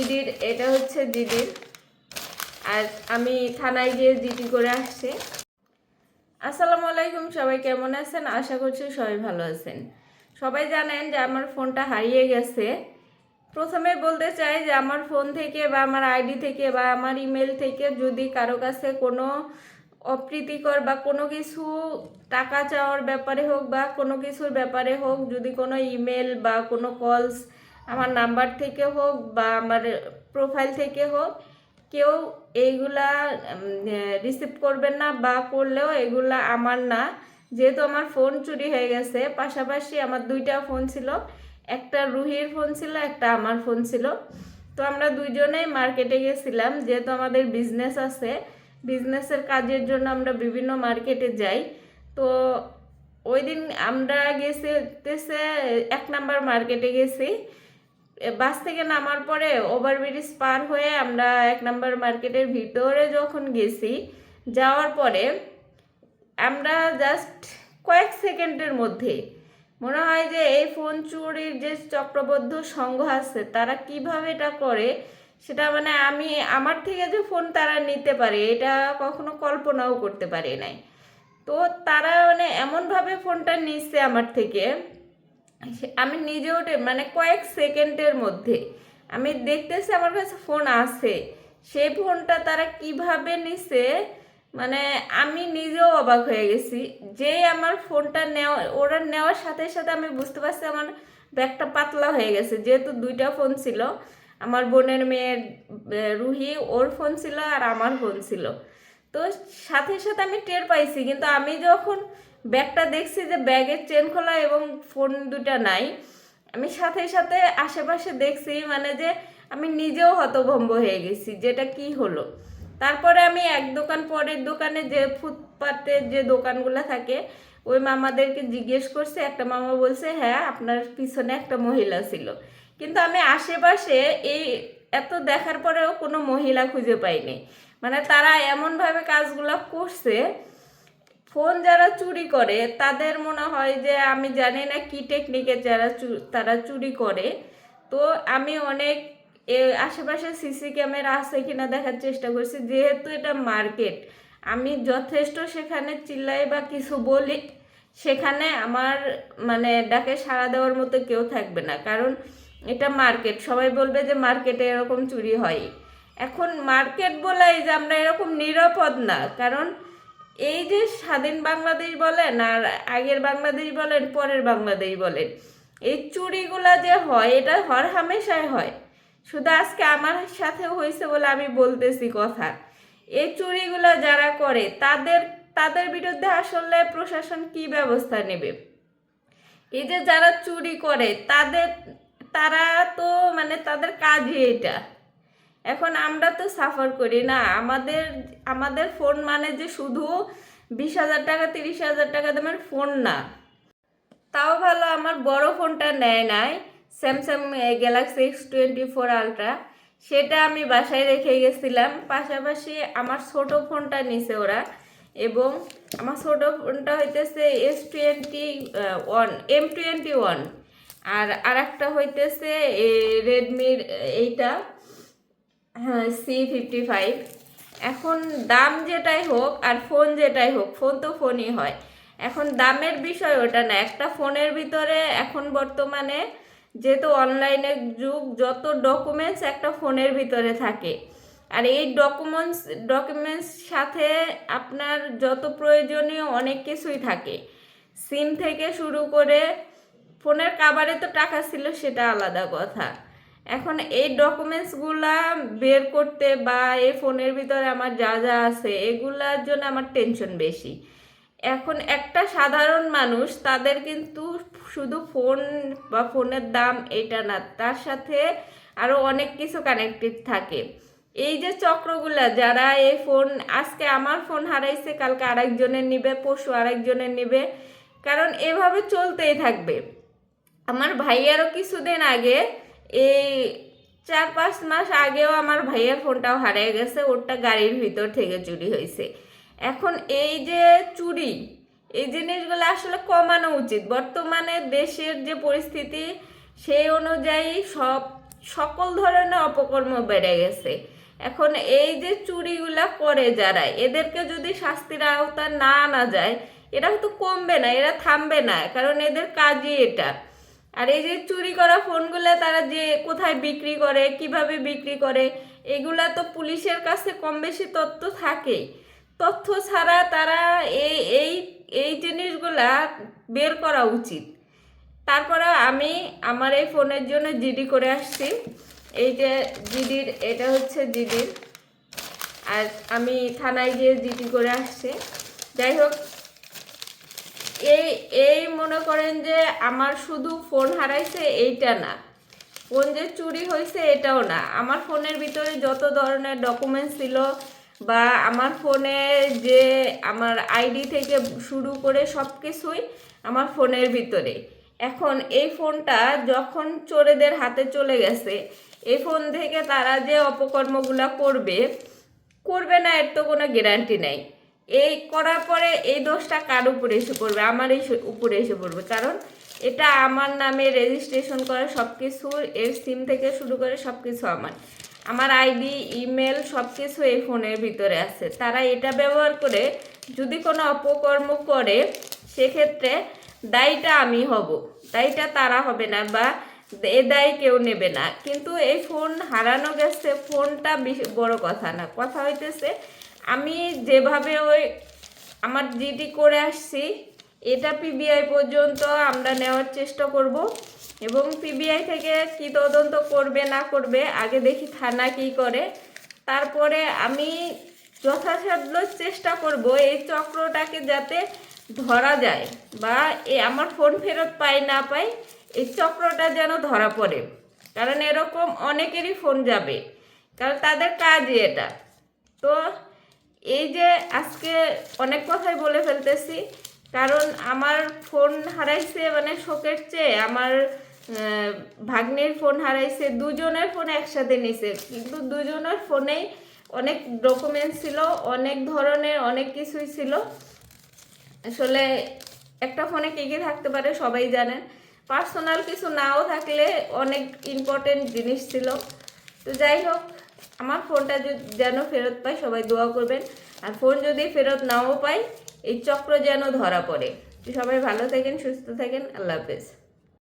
জিডির এটা হচ্ছে জিডির আর আমি থানায় গিয়ে জিডি করে আসছি। আসসালামু আলাইকুম, সবাই কেমন আছেন? আশা করছি সবাই ভালো আছেন। সবাই জানেন যে আমার ফোনটা হারিয়ে গেছে। প্রথমে বলতে চাই যে আমার ফোন থেকে বা আমার আইডি থেকে বা আমার ইমেল থেকে যদি কারও কাছে কোনো অপ্রীতিকর বা কোনো কিছু টাকা চাওয়ার ব্যাপারে হোক বা কোনো কিছুর ব্যাপারে হোক, যদি কোনো ইমেল বা কোনো কলস আমার নাম্বার থেকে হোক বা আমার প্রোফাইল থেকে হোক, কেউ এইগুলা রিসিভ করবেন না বা করলেও এগুলা আমার না। যেহেতু আমার ফোন চুরি হয়ে গেছে, পাশাপাশি আমার দুইটা ফোন ছিল। একটা রুহির ফোন ছিল, একটা আমার ফোন ছিল। তো আমরা দুইজনেই মার্কেটে গেছিলাম। যেহেতু আমাদের বিজনেস আছে বিজনেসের কাজের জন্য আমরা বিভিন্ন মার্কেটে যাই। তো ওই দিন আমরা গেছি এক নাম্বার মার্কেটে গেছি। বাস থেকে নামার পরে ওভারব্রিজ পার হয়ে আমরা এক নাম্বার মার্কেটের ভিতরে যখন গেছি, যাওয়ার পরে আমরা জাস্ট কয়েক সেকেন্ডের মধ্যে মনে হয় যে এই ফোন চুরির যে চক্রবদ্ধ সংঘ আছে, তারা কীভাবে এটা করে, সেটা মানে আমি, আমার থেকে যে ফোন তারা নিতে পারে, এটা কখনো কল্পনাও করতে পারি নাই। তো তারা মানে এমনভাবে ফোনটা নিচ্ছে আমার থেকে আমি নিজেও মানে কয়েক সেকেন্ডের মধ্যে। আমি দেখতেছি আমার কাছে ফোন আছে। সেই ফোনটা তারা কীভাবে নিছে মানে আমি নিজেও অবাক হয়ে গেছি। যে আমার ফোনটা নেওয়া, ওরা নেওয়ার সাথে সাথে আমি বুঝতে পারছি আমার ব্যাগটা পাতলা হয়ে গেছে। যেহেতু দুইটা ফোন ছিল, আমার বোনের মেয়ের রুহি, ওর ফোন ছিল আর আমার ফোন ছিল। তো সাথে সাথে আমি টের পাইছি, কিন্তু আমি যখন ব্যাগটা দেখছি যে ব্যাগের চেন খোলা এবং ফোন দুটা নাই। আমি সাথে সাথে আশেপাশে দেখছি মানে যে আমি নিজেও হতভম্ব হয়ে গেছি, যেটা কি হলো? তারপরে আমি এক দোকান পরের দোকানে যে ফুটপাতে যে দোকানগুলো থাকে, ওই মামাদেরকে জিজ্ঞেস করছে, একটা মামা বলছে হ্যাঁ আপনার পিছনে একটা মহিলা ছিল। কিন্তু আমি আশেপাশে এই এত দেখার পরেও কোনো মহিলা খুঁজে পাইনি। মানে তারা এমনভাবে কাজগুলো করছে ফোন যারা চুরি করে, তাদের মনে হয় যে আমি জানি না কি টেকনিকে যারা তারা চুরি করে। তো আমি অনেক আশেপাশে সিসি ক্যামেরা আছে কিনা দেখার চেষ্টা করছি। যেহেতু এটা মার্কেট আমি যথেষ্ট সেখানে চিল্লাই বা কিছু বলি, সেখানে আমার মানে ডাকে সাড়া দেওয়ার মতো কেউ থাকবে না। কারণ এটা মার্কেট সবাই বলবে যে মার্কেটে এরকম চুরি হয়। এখন মার্কেট বলাই যে আমরা এরকম নিরাপদ না, কারণ এই যে স্বাধীন বাংলাদেশ বলেন আর আগের বাংলাদেশ বলেন, পরের বাংলাদেশ বলেন, এই চুরিগুলা যে হয়, এটা হর হামেশাই হয়। শুধু আজকে আমার সাথে হয়েছে বলে আমি বলতেছি কথা। এই চুরিগুলা যারা করে, তাদের তাদের বিরুদ্ধে আসলে প্রশাসন কি ব্যবস্থা নেবে? এই যে যারা চুরি করে, তাদের, তারা তো মানে তাদের কাজই এটা। এখন আমরা তো সাফার করি, না? আমাদের আমাদের ফোন মানে যে শুধু বিশ হাজার টাকা, তিরিশ হাজার টাকা দামের ফোন না। তাও ভালো আমার বড় ফোনটা নেয় নাই Samsung Galaxy X twenty four ultra সেটা আমি বাসায় রেখে গেছিলাম, পাশাপাশি আমার ছোট ফোনটা নিছে ওরা। এবং আমার ছোট ফোনটা হইতেছে S twenty one M twenty one আর আরেকটা হইতেছে রেডমির এইটা। হ্যাঁ সি ফিফটি ফাইভ এখন দাম যেটাই হোক আর ফোন যেটাই হোক ফোন তো ফোনই হয়। এখন দামের বিষয় ওটা না, একটা ফোনের ভিতরে এখন বর্তমানে যেহেতু অনলাইনের যুগ, যত ডকুমেন্টস একটা ফোনের ভিতরে থাকে। আর এই ডকুমেন্টস ডকুমেন্টস সাথে আপনার যত প্রয়োজনীয় অনেক কিছুই থাকে। সিম থেকে শুরু করে ফোনের কাভারে তো টাকা ছিল, সেটা আলাদা কথা। এখন এই ডকুমেন্টসগুলা বের করতে বা এই ফোনের ভিতরে আমার যা যা আছে, এগুলার জন্য আমার টেনশন বেশি। এখন একটা সাধারণ মানুষ, তাদের কিন্তু শুধু ফোন বা ফোনের দাম এটা না, তার সাথে আরও অনেক কিছু কানেক্টেড থাকে। এই যে চক্রগুলা, যারা এই ফোন আজকে আমার ফোন হারাইছে, কালকে আরেকজনের নিবে, পরশু আরেকজনের নিবে, কারণ এভাবে চলতেই থাকবে। আমার ভাইয়ারও কিছুদিন আগে এই চার পাঁচ মাস আগেও আমার ভাইয়ের ফোনটাও হারিয়ে গেছে, ওরটা গাড়ির ভিতর থেকে চুরি হয়েছে। এখন এই যে চুরি, এই জিনিসগুলো আসলে কমানো উচিত। বর্তমানে দেশের যে পরিস্থিতি, সেই অনুযায়ী সব, সকল ধরনের অপকর্ম বেড়ে গেছে। এখন এই যে চুরিগুলা করে যারা, এদেরকে যদি শাস্তির আওতা না আনা যায়, এরা তো কমবে না, এরা থামবে না। কারণ এদের কাজই এটা। আর এই যে চুরি করা ফোনগুলো তারা যে কোথায় বিক্রি করে, কীভাবে বিক্রি করে, এগুলা তো পুলিশের কাছে কম বেশি তথ্য থাকেই তথ্য ছাড়া তারা এই এই এই জিনিসগুলা বের করা উচিত। তারপরে আমি আমার এই ফোনের জন্য জিডি করে আসছি। এই যে জিডির, এটা হচ্ছে জিডির। আর আমি থানায় গিয়ে জিডি করে আসছি। যাই হোক এই এই মনে করেন যে আমার শুধু ফোন হারাইছে এইটা না। ফোন যে চুরি হয়েছে এটাও না। আমার ফোনের ভিতরে যত ধরনের ডকুমেন্টস ছিল বা আমার ফোনে যে আমার আইডি থেকে শুরু করে সব কিছুই আমার ফোনের ভিতরে। এখন এই ফোনটা যখন চোরেদের হাতে চলে গেছে, এই ফোন থেকে তারা যে অপকর্মগুলো করবে করবে না এর তো কোনো গ্যারান্টি নেই। এই করার পরে এই দোষটা কার উপরে এসে পড়বে? আমার এই উপরে এসে পড়বে। কারণ এটা আমার নামে রেজিস্ট্রেশন করা সব কিছু এর সিম থেকে শুরু করে সব কিছু আমার। আমার আইডি ইমেল সব কিছু এই ফোনের ভিতরে আছে। তারা এটা ব্যবহার করে যদি কোনো অপকর্ম করে, সেক্ষেত্রে দায়ীটা আমি হব। দায়ীটা তারা হবে না বা এ দায় কেউ নেবে না। কিন্তু এই ফোন হারানো গেছে, ফোনটা বড় কথা না। কথা হইতেছে আমি যেভাবে ওই আমার জিডি করে আসছি, এটা পিবিআই পর্যন্ত আমরা নেওয়ার চেষ্টা করব এবং পিবিআই থেকে কি তদন্ত করবে, না করবে, আগে দেখি থানা কি করে। তারপরে আমি যথাসাধ্য চেষ্টা করব এই চক্রটাকে যাতে ধরা যায় বা এ আমার ফোন ফেরত পাই, না পাই, এই চক্রটা যেন ধরা পড়ে। কারণ এরকম অনেকেরই ফোন যাবে। কারণ তাদের কাজই এটা। তো এই যে আজকে অনেক কথাই বলে ফেলতেছি, কারণ আমার ফোন হারাইছে মানে শোকের চেয়ে, আমার ভাগ্নির ফোন হারাইছে, দুজনের ফোন একসাথে নিছে, কিন্তু দুজনের ফোনেই অনেক ডকুমেন্টস ছিল, অনেক ধরনের অনেক কিছুই ছিল। আসলে একটা ফোনে কী কী থাকতে পারে সবাই জানেন পার্সোনাল কিছু নাও থাকলে অনেক ইম্পর্টেন্ট জিনিস ছিল। তো যাই হোক আমার ফোনটা যেন ফেরত পাই সবাই দোয়া করবেন। আর ফোন যদি ফেরত নাও পাই এই চক্র যেন ধরা পড়ে। সবাই ভালো থাকেন, সুস্থ থাকেন, আল্লাহ হাফেজ।